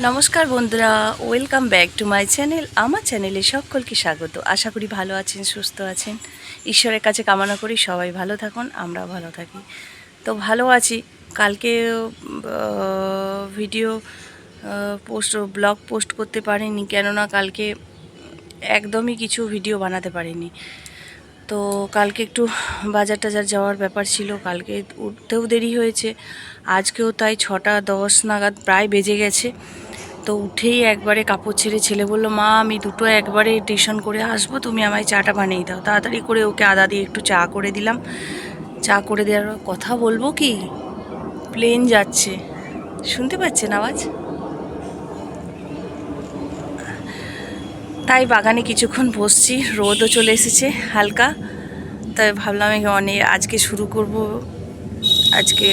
নমস্কার বন্ধুরা, welcome back to my channel. আমার চ্যানেলে সকলকে স্বাগত। আশা করি ভালো আছেন, সুস্থ আছেন। ঈশ্বরের কাছে কামনা করি সবাই ভালো থাকুন আমরা ভালো থাকি। তো ভালো আছি। কালকে ভিডিও পোস্ট ব্লগ পোস্ট করতে পারিনি, কেননা কালকে একদমই কিছু ভিডিও বানাতে পারিনি। তো কালকে একটু বাজার টাজার যাওয়ার ব্যাপার ছিল। কালকে উঠতেও দেরি হয়েছে। আজকেও তাই ছটা দশ নাগাদ প্রায় বেজে গেছে। তো উঠেই একবারে কাপড় ছেড়ে ছেলে বলল, মা, আমি দুটো একবারে টিউশন করে আসব, তুমি আমায় চাটা বানিয়ে দাও। তাড়াতাড়ি করে ওকে আদা দিয়ে একটু চা করে দিলাম। চা করে দেওয়ার কথা বলব কি? প্লেন যাচ্ছে। শুনতে পাচ্ছেন আওয়াজ? তাই বাগানে কিছুক্ষণ বসছি, রোদও চলে এসেছে হালকা। তাই ভাবলাম অনেক আজকে শুরু করব। আজকে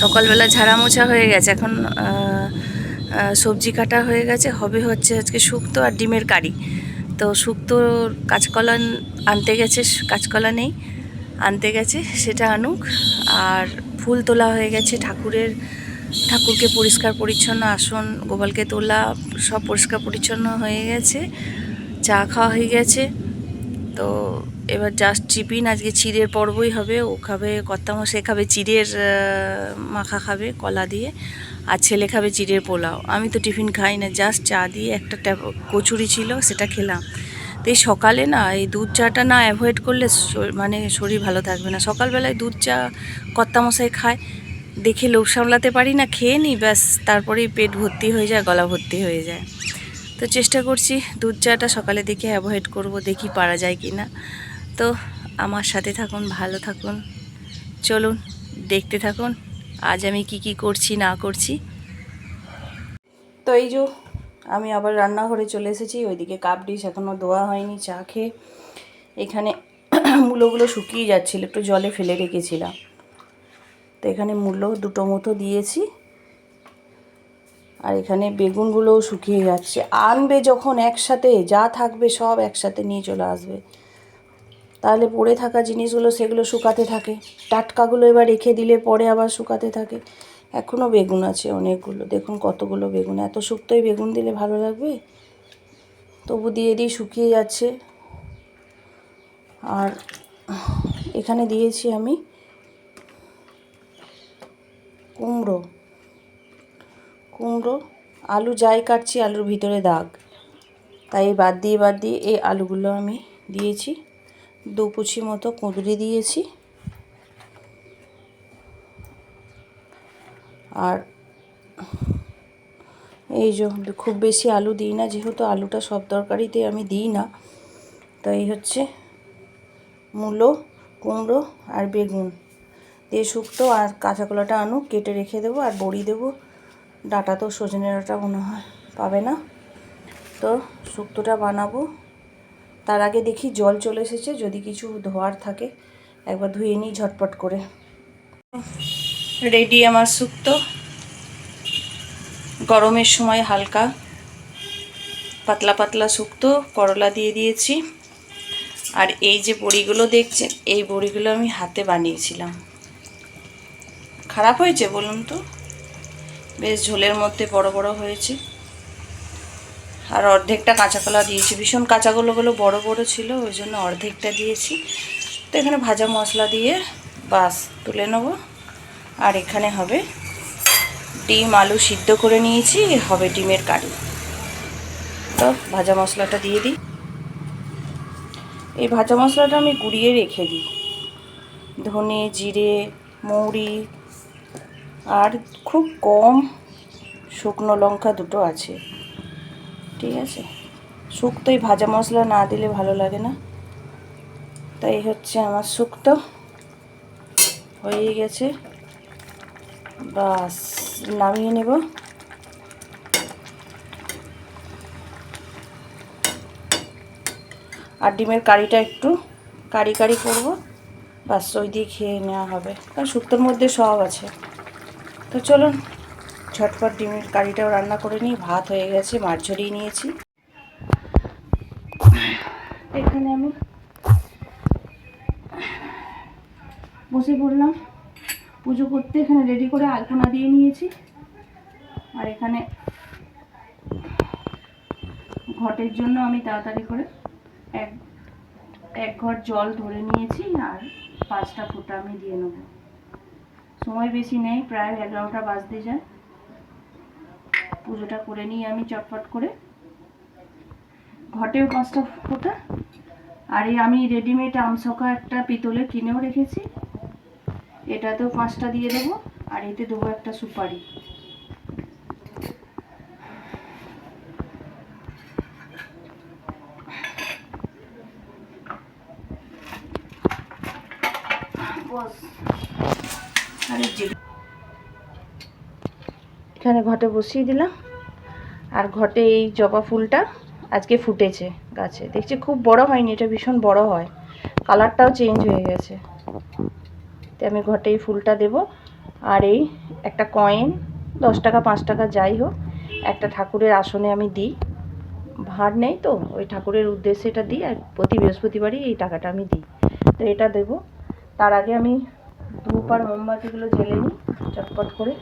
সকালবেলা ঝাড়া মোছা হয়ে গেছে, এখন সবজি কাটা হয়ে গেছে, হবে হচ্ছে আজকে শুক্তো আর ডিমের কারি। তো শুক্তো কাঁচকলা আনতে গেছে, কাঁচকলা নেই, আনতে গেছে, সেটা আনুক। আর ফুল তোলা হয়ে গেছে, ঠাকুরের, ঠাকুরকে পরিষ্কার পরিচ্ছন্ন, আসন, গোপালকে তোলা, সব পরিষ্কার পরিচ্ছন্ন হয়ে গেছে, চা খাওয়া হয়ে গেছে। তো এবার জাস্ট টিফিন আজকে চিড়ের পর্বই হবে, ও খাবে কর্তামশাই খাবে চিড়ের মাখা খাবে কলা দিয়ে, আর ছেলে খাবে চিড়ের পোলাও। আমি তো টিফিন খাই না জাস্ট চা দিয়ে একটা কচুরি ছিল, সেটা খেলাম। তো এই সকালে না, এই দুধ চাটা না অ্যাভয়েড করলে মানে শরীর ভালো থাকবে না। সকালবেলায় দুধ চা কর্তামশাই খায়, দেখে লোভ সামলাতে পারি না, খেয়ে নিই ব্যাস, তারপরেই পেট ভর্তি হয়ে যায়, গলা ভর্তি হয়ে যায়। তো চেষ্টা করছি দুধ চাটা সকালে দেখে অ্যাভয়েড করব, দেখি পারা যায় কি না তো আমার সাথে থাকুন, ভালো থাকুন। চলুন, দেখতে থাকুন, আজ আমি কি কি করছি, না করছি। তো এই যে, আমি আবার রান্নাঘরে চলে এসেছি, ওইদিকে কাপ ডিশ এখনও ধোয়া হয়নি, চা খেয়ে। এখানে মূলোগুলো শুকিয়ে যাচ্ছিল, একটু জলে ফেলে রেখেছিলাম। তো এখানে মূলো দুটো মতো দিয়েছি। আর এখানে বেগুনগুলোও শুকিয়ে যাচ্ছে। আনবে যখন একসাথে, যা থাকবে সব একসাথে নিয়ে চলে আসবে। তাহলে পড়ে থাকা জিনিসগুলো সেগুলো শুকাতে থাকে। টাটকাগুলো এবার রেখে দিলে পরে আবার শুকাতে থাকে। এখনও বেগুন আছে অনেকগুলো। দেখুন কতগুলো বেগুন। এত শুক্তোই বেগুন দিলে ভালো লাগবে? তবু দিয়ে দিয়ে শুকিয়ে যাচ্ছে। আর এখানে দিয়েছি আমি কুমড়ো। কুমড়ো, আলু যাই কাটছি, আলুর ভিতরে দাগ। তাই বাদ দিয়ে বাদ দিয়ে এই আলুগুলো আমি দিয়েছি। দু কুচি মতো কুঁদরি দিয়েছি। আর এই যে খুব বেশি আলু দিই না, যেহেতু আলুটা সব তরকারিতে আমি দিই না, তাই হচ্ছে মূলো, কুমড়ো আর বেগুন দিয়ে শুক্তো আর কাঁচা কলাটা আনুক, কেটে রেখে দেবো আর বড়ি দেবো। ডাটা তো সজনে ডাটা মনে হয়, পাবে না। তো শুক্তোটা বানাবো। তার আগে দেখি জল চলে এসেছে, যদি কিছু ধোয়ার থাকে, একবার ধুয়ে নিই ঝটপট করে। রেডি আমার শুক্তো গরমের সময় হালকা, পাতলা পাতলা শুক্তো করলা দিয়ে দিয়েছি। আর এই যে বড়িগুলো দেখছেন, এই বড়িগুলো আমি হাতে বানিয়েছিলাম। খারাপ হয়েছে বলুন তো? বেশ ঝোলের মধ্যে বড় বড় হয়েছে। আর অর্ধেকটা কাঁচা কলা দিয়েছি। ভীষণ কাঁচা কাঁচাগুলোগুলো বড় বড় ছিল, ওই জন্য অর্ধেকটা দিয়েছি। তো এখানে ভাজা মশলা দিয়ে বাস তুলে নেব। আর এখানে হবে ডিম আলু সিদ্ধ করে নিয়েছি, হবে ডিমের কারি। তো ভাজা মশলাটা দিয়ে দিই। এই ভাজা মশলাটা আমি গুঁড়িয়ে রেখে দিই। ধনে, জিরে, মৌরি আর খুব কম শুকনো লঙ্কা দুটো আছে। ঠিক আছে। শুক্তোই ভাজা মশলা না দিলে ভালো লাগে না। তাই হচ্ছে আমার শুক্তো হয়ে গেছে। বাস, নামিয়ে নেব। আর ডিমের কারিটা একটু কারি কারি করব। বাস, ওই দিয়ে খেয়ে নেওয়া হবে। কারণ শুক্তোর মধ্যে সব আছে। তো চলুন। ঝটপট ডিমের কারিটাও রান্না করে নিই। ভাত হয়ে গেছে, মাছ ঝরিয়ে নিয়েছি। এখানে আমি বসে পড়লাম। পুজো করতে এখানে রেডি করে আলপনা দিয়ে নিয়েছি। আর এখানে ঘটের জন্য আমি তাড়াতাড়ি করে এক এক ঘর জল ধরে নিয়েছি আর পাঁচটা ফোঁটা আমি দিয়ে নেব। সময় বেশি নেই, প্রায় এগারোটা বাজতে যায়। পুজোটা করে নিই আমি চটপট করে। ঘটেও পাঁচটা ফোঁটা। আর এই আমি রেডিমেড আমসকা একটা পিতলে কিনেও রেখেছি। এটাতেও পাঁচটা দিয়ে দেবো, আর এতে দেবো একটা সুপারি। আর যে এখানে ঘটে বসিয়ে দিলাম। আর ঘটে এই জবা ফুলটা আজকে ফুটেছে গাছে। দেখছি খুব বড় হয়নি, এটা ভীষণ বড় হয়। কালারটাও চেঞ্জ হয়ে গেছে। তো আমি ঘটে এই ফুলটা দেব। আর এই একটা কয়েন, দশ টাকা, পাঁচ টাকা যাই হোক, একটা ঠাকুরের আসনে আমি দিই। ভার নেই তো, ওই ঠাকুরের উদ্দেশ্যে এটা দিই, আর প্রতি বৃহস্পতিবারই এই টাকাটা আমি দিই। তো এটা দেব। তার আগে আমি ধূপ আর মোমবাতিগুলো জ্বেলে নিই, চটপট করে।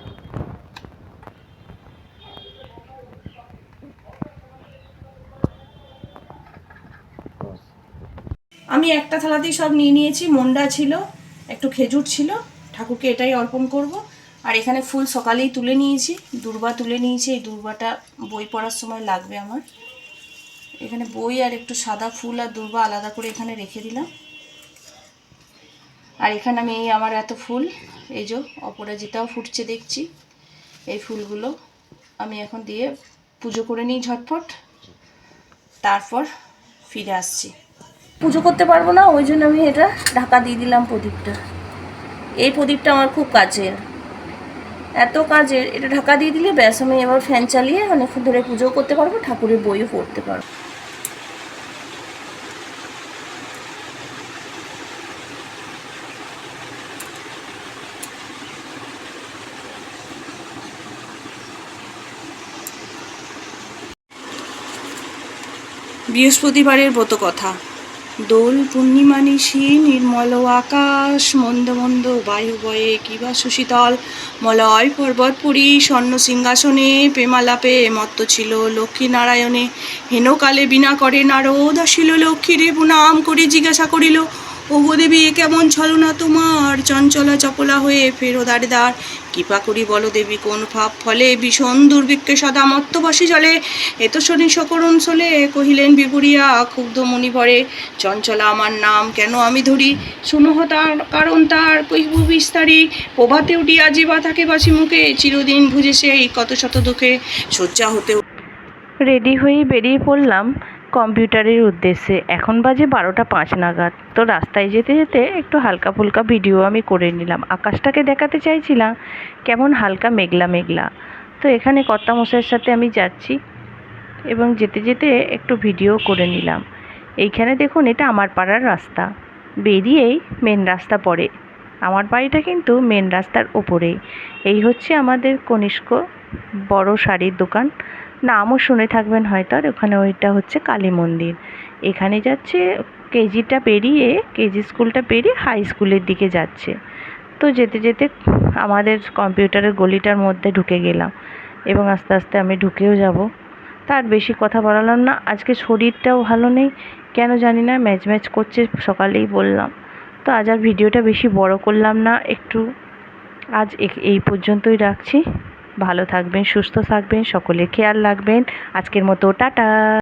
আমি একটা থালাতেই সব নিয়ে নিয়েছি, মন্ডা ছিল, একটু খেজুর ছিল, ঠাকুরকে এটাই অর্পণ করব। আর এখানে ফুল সকালেই তুলে নিয়েছি, দুর্বা তুলে নিয়েছি, এই দুর্বাটা বই পড়ার সময় লাগবে আমার। এখানে বই আর একটু সাদা ফুল আর দুর্বা আলাদা করে এখানে রেখে দিলাম। আর এখানে আমি এই আমার এত ফুল, এই যে অপরাজিতাও ফুটছে দেখছি, এই ফুলগুলো আমি এখন দিয়ে পুজো করে নিই ঝটপট। তারপর ফিরে আসছি। পুজো করতে পারব না, ওই জন্য আমি এটা ঢাকা দিয়ে দিলাম প্রদীপটা। এই প্রদীপটা আমার খুব কাছের এত কাজের, এটা ঢাকা দিয়ে দিলে ব্যাস, আমি এবার ফ্যান চালিয়ে অনেকক্ষণ ধরে পুজো করতে পারব, ঠাকুরের বইও পড়তে পারব। বৃহস্পতিবারের ব্রত কথা। দোল পূর্ণিমা নিশি, নির্মল আকাশ, মন্দ মন্দ বায়ু বয়ে কিবা সুশীতল। মলয় পর্বতপুরী, স্বর্ণ সিংহাসনে প্রেমালাপে মত্ত ছিল লক্ষ্মী নারায়ণে হেনকালে বিনা করে নারদ আসিল লক্ষ্মীরে, প্রণাম করে জিজ্ঞাসা করিল, ওগো দেবী, এ কেমন ছলনা তোমার? চঞ্চলা চপলা হয়ে ফেরো দাঁড়ে দাঁড় কৃপা করি বলো দেবী, কোন ভাব ফলে ভীষণ দুর্ভিক্ষে সদা মত্তবাসী জলে। এত শনি সকরণ চলে কহিলেন বিপুরিয়া ক্ষুব্ধ মনি ভরে চঞ্চলা আমার নাম কেন আমি ধরি? শুনহ তার কারণ তার কহিব বিস্তারি, প্রভাতে উঠিয়া জীবা থাকে বাসি মুখে, চিরদিন ভুজে সেই কত শত দুঃখে। শয্যা হতে রেডি হয়ে বেরিয়ে পড়লাম। কম্পিউটারের উদ্দেশ্যে। এখন বাজে বারোটা পাঁচ নাগাদ। তো রাস্তায় যেতে যেতে একটু হালকা ফুলকা ভিডিও আমি করে নিলাম। আকাশটাকে দেখাতে চাইছিলাম, কেমন হালকা মেঘলা মেঘলা। তো এখানে কর্তা মশাইয়ের সাথে আমি যাচ্ছি এবং যেতে যেতে একটু ভিডিও করে নিলাম। এইখানে দেখুন, এটা আমার পাড়ার রাস্তা। বেরিয়েই মেন রাস্তা পড়ে। আমার বাড়িটা কিন্তু মেন রাস্তার ওপরেই এই হচ্ছে আমাদের কনিষ্ক বড় শাড়ির দোকান। নামও শুনে থাকবেন হয়তো, আর ওখানে ওইটা হচ্ছে কালী মন্দির। এখানে যাচ্ছে কেজিটা পেরিয়ে, কেজি স্কুলটা পেরিয়ে হাই স্কুলের দিকে যাচ্ছে। তো যেতে যেতে আমাদের কম্পিউটারের গলিটার মধ্যে ঢুকে গেলাম এবং আস্তে আস্তে আমি ঢুকেও যাব। তার বেশি কথা বাড়ালাম না, আজকে শরীরটাও ভালো নেই, কেন জানি না, ম্যাচ ম্যাচ করছে সকালেই বললাম। তো আজ আর ভিডিওটা বেশি বড় করলাম না, একটু আজ এই পর্যন্তই রাখছি। ভালো থাকবেন সুস্থ থাকবেন সকলে খেয়াল রাখবেন। আজকের মতো টাটা।